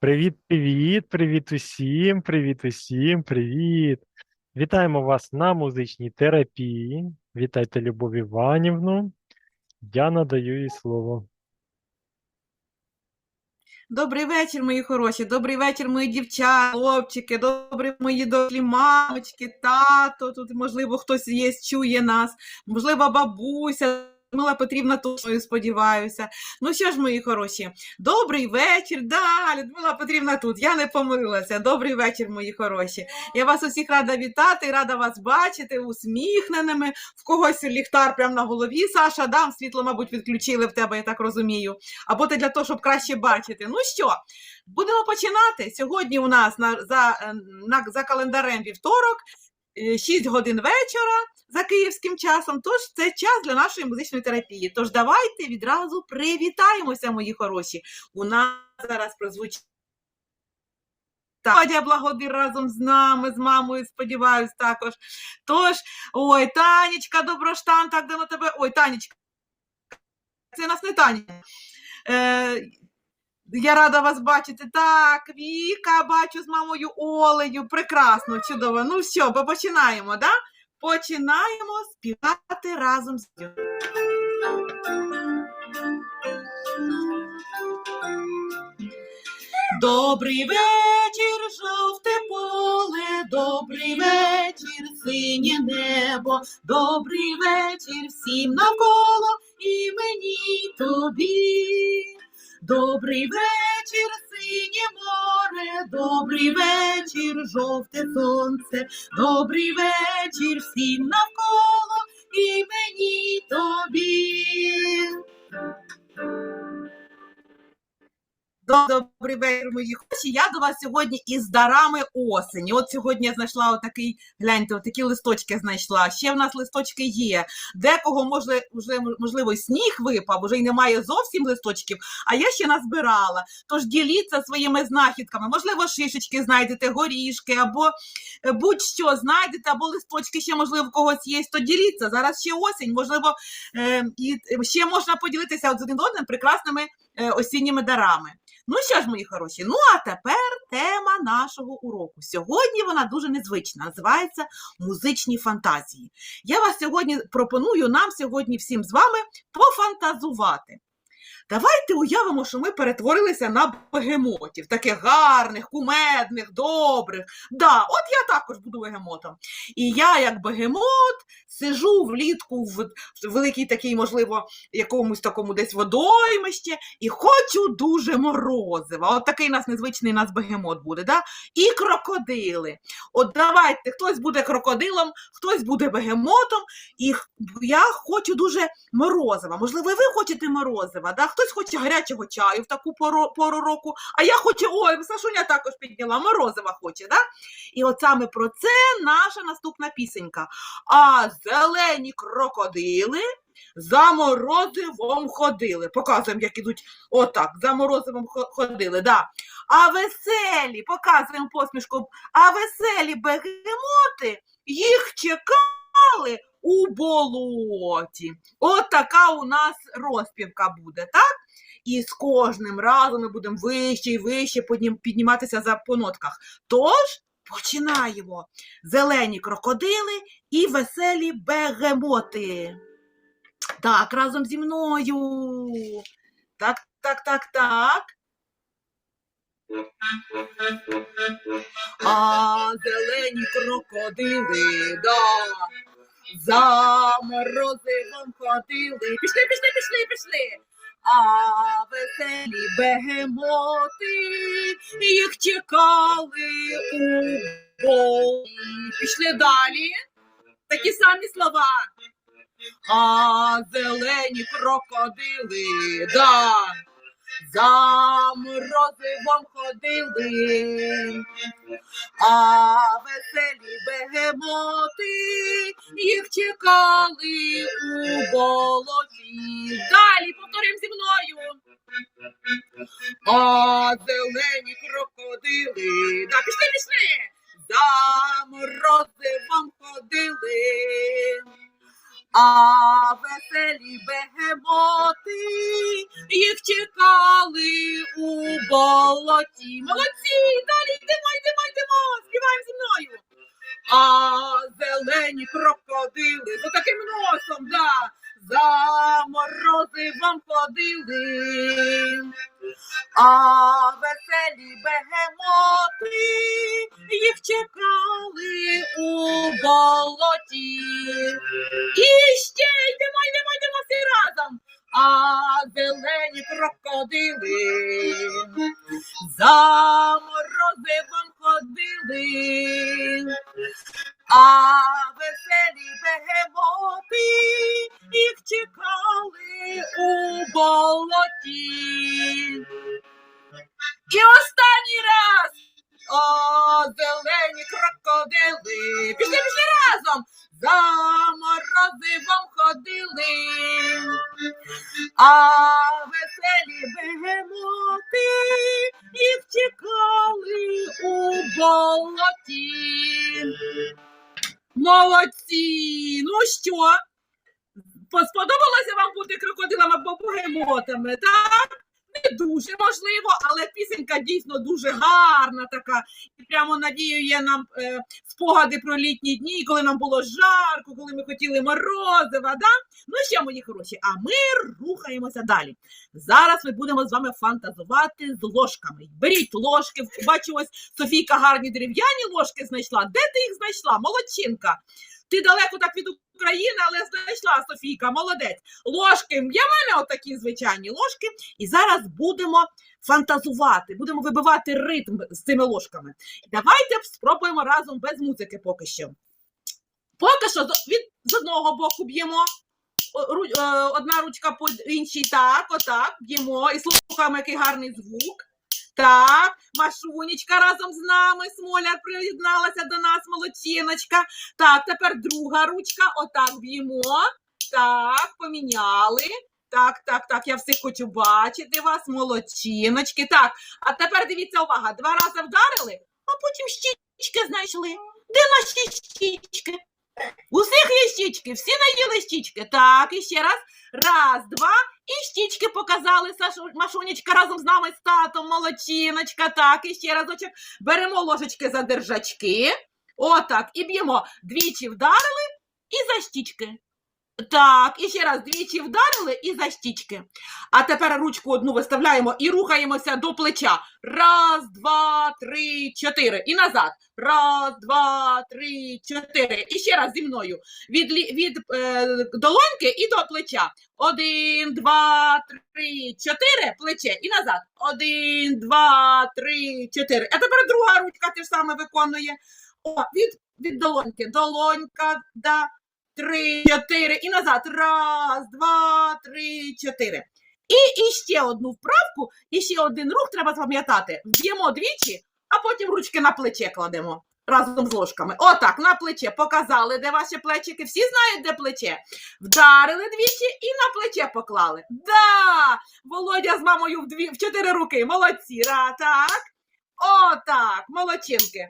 Привіт, привіт, привіт усім, привіт усім, привіт. Вітаємо вас на музичній терапії. Вітайте Любов Іванівну. Я надаю їй слово. Добрий вечір, мої хороші, добрий вечір, мої дівчата, хлопчики, добрий мої дошлі мамочки, тато. Тут, можливо, хтось є, чує нас, можливо, бабуся. Мила Петрівна точно сподіваюся. Ну що ж, мої хороші, добрий вечір. Да, Людмила Петрівна тут. Я не помилилася. Добрий вечір, мої хороші. Я вас усіх рада вітати, рада вас бачити, усміхненими. В когось ліхтар прямо на голові. Саша, дам світло, мабуть, відключили в тебе, я так розумію. Або ти для того, щоб краще бачити. Ну що, будемо починати. Сьогодні у нас на, за, е, на, за календарем вівторок. е, 6 годин вечора за київським часом, тож це час для нашої музичної терапії. Тож давайте відразу привітаємося, мої хороші. У нас зараз прозвучить. Надя Благодир разом з нами, з мамою, сподіваюсь, також. Тож, ой, Танечка, Доброштан, так давно тебе. Ой, Танечка, це нас не Таня. Е, я рада вас бачити. Так, Віка, бачу з мамою Олею. Прекрасно, чудово. Ну все, починаємо, да? Починаємо співати разом з нею. Добрий вечір, жовте поле, добрий вечір, синє небо, добрий вечір всім навколо і мені тобі. Добрий вечір, синє море, добрий вечір, жовте сонце, добрий вечір всім навколо і мені тобі. Добрий вечір, мої хороші. Я до вас сьогодні із дарами осені. От сьогодні я знайшла отакий, гляньте, отакі листочки знайшла. Ще в нас листочки є. Декого може вже можливо сніг випав, вже й немає зовсім листочків, а я ще назбирала. Тож діліться своїми знахідками. Можливо, шишечки знайдете, горішки, або е, будь-що знайдете, або листочки ще, можливо, в когось є, то діліться. Зараз ще осінь, можливо, е, і ще можна поділитися з одним прекрасними осінніми дарами. Ну що ж, мої хороші, ну а тепер тема нашого уроку. Сьогодні вона дуже незвична, називається музичні фантазії. Я вас сьогодні пропоную нам сьогодні всім з вами пофантазувати. Давайте уявимо, що ми перетворилися на бегемотів, таких гарних, кумедних, добрих. Да, от я також буду бегемотом. І я, як бегемот, сижу влітку в великій такій, можливо, якомусь такому десь водоймищі і хочу дуже морозива. От такий нас незвичний нас бегемот буде, да? І крокодили. От давайте, хтось буде крокодилом, хтось буде бегемотом, і я хочу дуже морозива. Можливо, ви хочете морозива, да? Хтось хоче гарячого чаю в таку пору, пору року, а я хочу, ой, Сашуня також підняла, морозива хоче, да? І от саме про це наша наступна пісенька. А зелені крокодили за морозивом ходили. Показуємо, як ідуть отак, за морозивом ходили. Да. А веселі, показуємо посмішку, а веселі бегемоти їх чекали у болоті. От така у нас розпівка буде, так? І з кожним разом ми будемо вище і вище підніматися за по нотках. Тож починаємо. Зелені крокодили і веселі бегемоти. Так, разом зі мною. Так, так, так, так. А зелені крокодили, да. За морозивом ходили. Пішли, пішли, пішли, пішли. А веселі бегемоти їх чекали у болі. Пішли далі. Такі самі слова. А зелені крокодили, да, за морозивом ходили, а веселі бегемоти їх чекали у болоті. Далі повторимо зі мною. А зелені крокодили, да, пішли, пішли, за морозивом ходили. А веселі бегемоти їх чекали у болоті. Молодці! Далі йдемо, йдемо, йдемо! Співаємо зі мною. А зелені крокодили за таким носом, да, а веселі бегемоти їх чекали у болоті. І ще йдемо, йдемо, йдемо всі разом. А зелені крокодили за морозивом ходили, а Молодці! Ну що? Сподобалося вам бути крокодилами або бегемотами, так? Не дуже можливо, але пісенька дійсно дуже гарна така. І прямо надіює нам е, спогади про літні дні, коли нам було жарко, коли ми хотіли морозива. Да? Ну що, мої хороші, а ми рухаємося далі. Зараз ми будемо з вами фантазувати з ложками. Беріть ложки. Бачу, ось Софійка гарні дерев'яні ложки знайшла. Де ти їх знайшла? Молодчинка. Ти далеко так від України, але знайшла Софійка, молодець. Ложки. Я мене отакі звичайні ложки. І зараз будемо фантазувати, будемо вибивати ритм з цими ложками. Давайте спробуємо разом без музики поки що. Поки що від з одного боку б'ємо. Е, Одна ручка по іншій. Так, отак, б'ємо. І слухаємо, який гарний звук. Так, Машунечка разом з нами. Смоляр приєдналася до нас, молодчиночка. Так, тепер друга ручка. Отак б'ємо. Так, поміняли. Так, так, так, я всіх хочу бачити вас, молодчиночки. Так, а тепер дивіться, увага, два рази вдарили, а потім щічки знайшли. Де наші щічки? У всіх є щічки, всі наїли щічки. Так, і ще раз. Раз, два. І щічки показали Машунечка разом з нами з татом, молодчиночка. Так, і ще разочок. Беремо ложечки за держачки. Отак. І б'ємо. Двічі вдарили і за щічки. Так, і ще раз двічі вдарили і за щічки. А тепер ручку одну виставляємо і рухаємося до плеча. Раз, два, три, чотири. І назад. Раз, два, три, чотири. І ще раз зі мною. Від, від е, долоньки і до плеча. Один, два, три, чотири. Плече. І назад. Один, два, три, чотири. А тепер друга ручка те ж саме виконує. О, від, від долоньки. Долонька, да. Три, чотири. І назад. Раз, два, три, чотири. І, ще одну вправку, і ще один рух треба запам'ятати. Вб'ємо двічі, а потім ручки на плече кладемо разом з ложками. Отак, на плече. Показали, де ваші плечики. Всі знають, де плече. Вдарили двічі і на плече поклали. Да! Володя з мамою в, дві, в чотири руки. Молодці. Ра, так. Отак, молодчинки.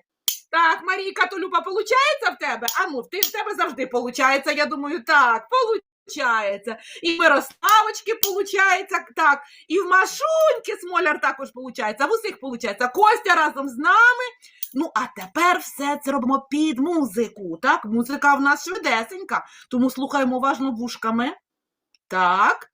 Так, Марійка Толюба, получається в тебе? А ну, в тебе завжди получається, я думаю, так, получається. І в Мирославочки получається, так, і в Машуньки Смоляр також получається, в усіх получається. Костя разом з нами. Ну, а тепер все це робимо під музику. Так, музика в нас швидесенька, тому слухаємо уважно вушками. Так.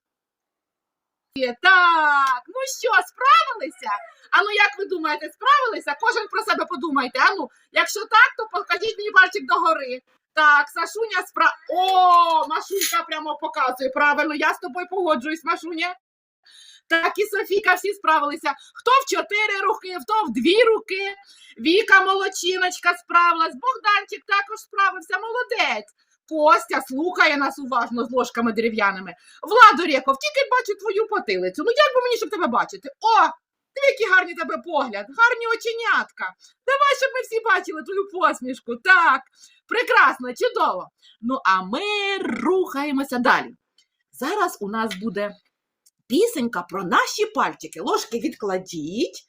Так, ну що, справилися? А ну як ви думаєте, справилися? Кожен про себе подумайте. А ну, якщо так, то покажіть мені пальчик догори. Так, Сашуня спра... О, Машунька прямо показує. Правильно, я з тобою погоджуюсь, Машуня. Так і Софійка всі справилися. Хто в чотири руки, хто в дві руки. Віка молодчиночка справилась. Богданчик також справився. Молодець. Костя слухає нас уважно з ложками дерев'яними. Влад Орєхов, тільки бачу твою потилицю. Ну як би мені, щоб тебе бачити? О, який гарний тебе погляд, гарні оченятка. Давай, щоб ми всі бачили твою посмішку. Так, прекрасно, чудово. Ну, а ми рухаємося далі. Зараз у нас буде пісенька про наші пальчики. Ложки відкладіть.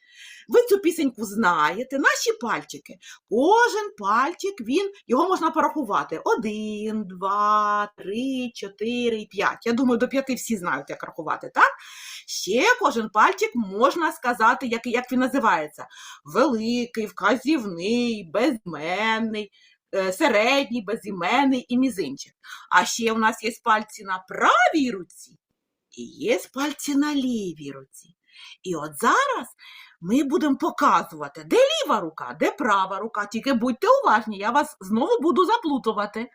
Ви цю пісеньку знаєте, наші пальчики. Кожен пальчик, він, його можна порахувати. Один, два, три, чотири, п'ять. Я думаю, до п'яти всі знають, як рахувати, так? Ще кожен пальчик можна сказати, як, як він називається. Великий, вказівний, безіменний, е, середній, безіменний і мізинчик. А ще у нас є пальці на правій руці і є пальці на лівій руці. І от зараз ми будемо показувати, де ліва рука, де права рука. Тільки будьте уважні, я вас знову буду заплутувати.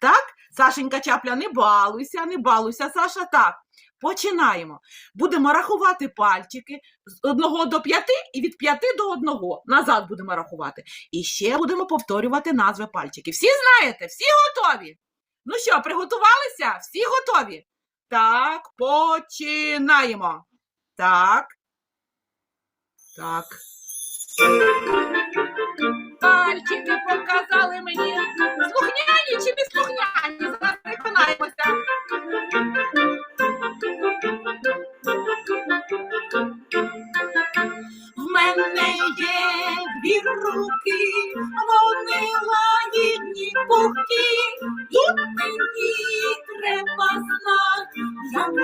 Так, Сашенька Чапля, не балуйся, не балуйся, Саша. Так, починаємо. Будемо рахувати пальчики з одного до п'яти і від п'яти до одного. Назад будемо рахувати. І ще будемо повторювати назви пальчиків. Всі знаєте, всі готові? Ну що, приготувалися? Всі готові? Так, починаємо. Так. Так. Пальчики показали мені. Слухняні чи неслухняні? Зараз переконаємося. В мене є дві руки, вони лагідні пухкі, і мені треба знати, як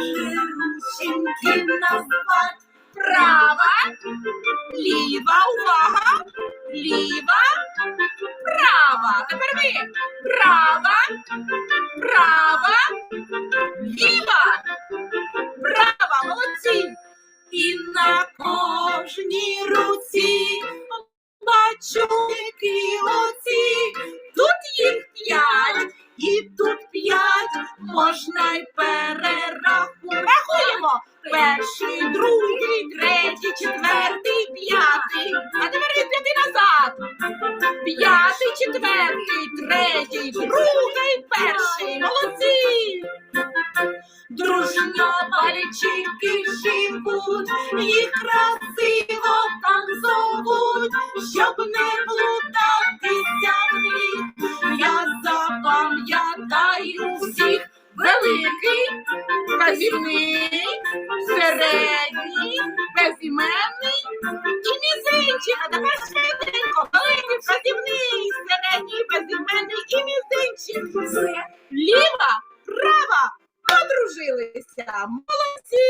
же назвать. Права, ліва, увага, ліва, права. Тепер ви. Права, права, ліва, права, молодці. І на кожній руці бачу які оці. Тут їх п'ять, і тут п'ять, можна й перерахувати. Перший, другий, третій, четвертий, п'ятий. А тепер від п'яти назад. П'ятий, четвертий, третій, другий, перший. Молодці. Дружно пальчики живуть, їх красиво так зовуть, щоб не плутатися в них. Я запам'ятаю всіх великий, казівний, середній, безіменний і мізинчик. А тепер швиденько, великий, казівний, середній, безіменний і мізинчик. Ліва, права, подружилися. Молодці!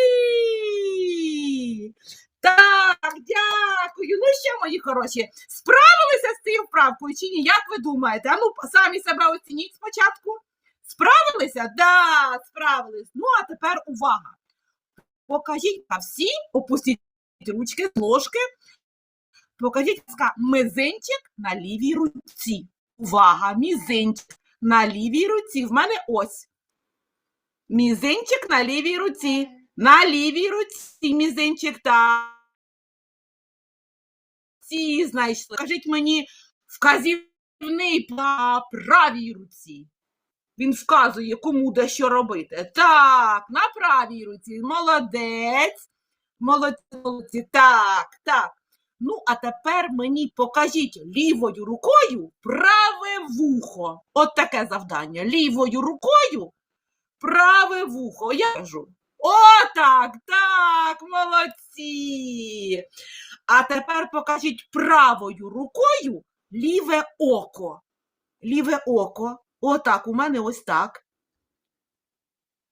Так, дякую. Ну що, мої хороші, справилися з цією вправкою чи ні? Як ви думаєте? А ну самі себе оцініть спочатку. Справилися? Да, справились. Ну, а тепер увага. Покажіть а всі, опустіть ручки, ложки. Покажіть, будь ласка, мизинчик на лівій руці. Увага, мізинчик на лівій руці. В мене ось. Мізинчик на лівій руці. На лівій руці мізинчик так. Ці знайшли. Кажіть мені вказівний на правій руці. Він вказує, кому де що робити. Так, на правій руці. Молодець. Молодці. Так, так. Ну, а тепер мені покажіть лівою рукою праве вухо. От таке завдання. Лівою рукою праве вухо. Я кажу. Отак, так, молодці. А тепер покажіть правою рукою ліве око. Ліве око. Отак, у мене ось так.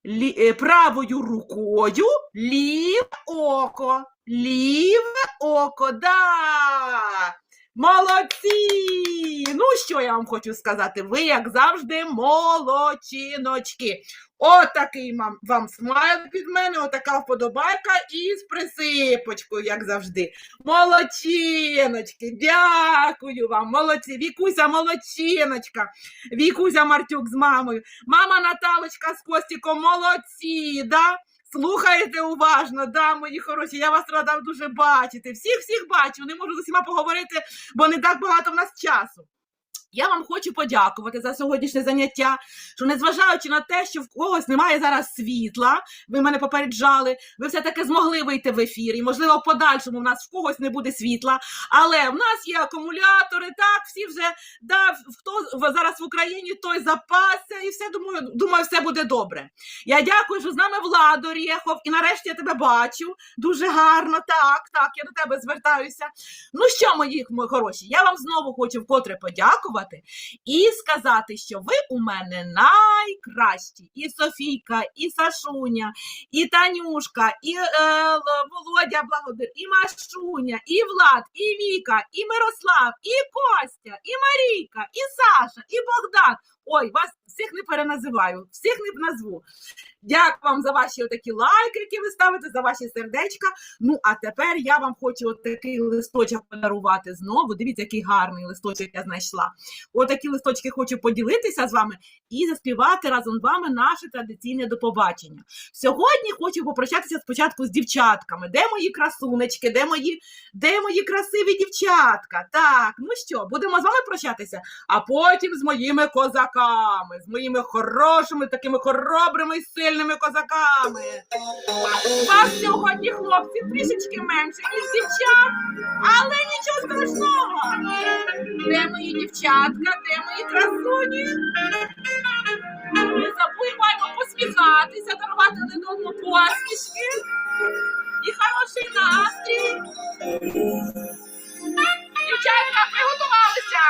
Лі, е, правою рукою ліве око. Ліве око, да. Молодці! Ну, що я вам хочу сказати? Ви, як завжди, молодчиночки. Отакий вам, вам смайл від мене, отака вподобайка із присипочкою, як завжди. Молодчиночки, дякую вам, молодці. Вікуся молодчиночка, Вікуся Мартюк з мамою, мама Наталочка з Костіком, молодці, да? Слухаєте уважно, да, мої хороші, я вас рада дуже бачити. Всіх всіх бачу, не можу з усіма поговорити, бо не так багато в нас часу. Я вам хочу подякувати за сьогоднішнє заняття, що незважаючи на те, що в когось немає зараз світла, ви мене попереджали, ви все-таки змогли вийти в ефір, і, можливо, в подальшому в нас в когось не буде світла, але в нас є акумулятори, так, всі вже, да, хто зараз в Україні, той запасся, і все, думаю, думаю, все буде добре. Я дякую, що з нами Влад Орєхов, і нарешті я тебе бачу. Дуже гарно, так, так, я до тебе звертаюся. Ну що, мої хороші, я вам знову хочу вкотре подякувати і сказати, що ви у мене найкращі. І Софійка, і Сашуня, і Танюшка, і е, Володя Благодир, і Машуня, і Влад, і Віка, і Мирослав, і Костя, і Марійка, і Саша, і Богдан. Ой, вас всіх не переназиваю, всіх не назву. Дякую вам за ваші отакі лайки, які ви ставите, за ваші сердечка. Ну, а тепер я вам хочу отакий листочок подарувати знову. Дивіться, який гарний листочок я знайшла. Отакі листочки хочу поділитися з вами і заспівати разом з вами наше традиційне до побачення. Сьогодні хочу попрощатися спочатку з дівчатками. Де мої красунечки, де мої, де мої красиві дівчатка? Так, ну що, будемо з вами прощатися, а потім з моїми козаками, з моїми хорошими, такими хоробрими і сильними козаками. Вас сьогодні, хлопці, трішечки менше, ніж дівчат, але нічого страшного. Де мої дівчатка, де мої красуні? Не забуваємо посміхатися, дарувати один одному посмішки і хороший настрій. Дівчатка, приготувалися.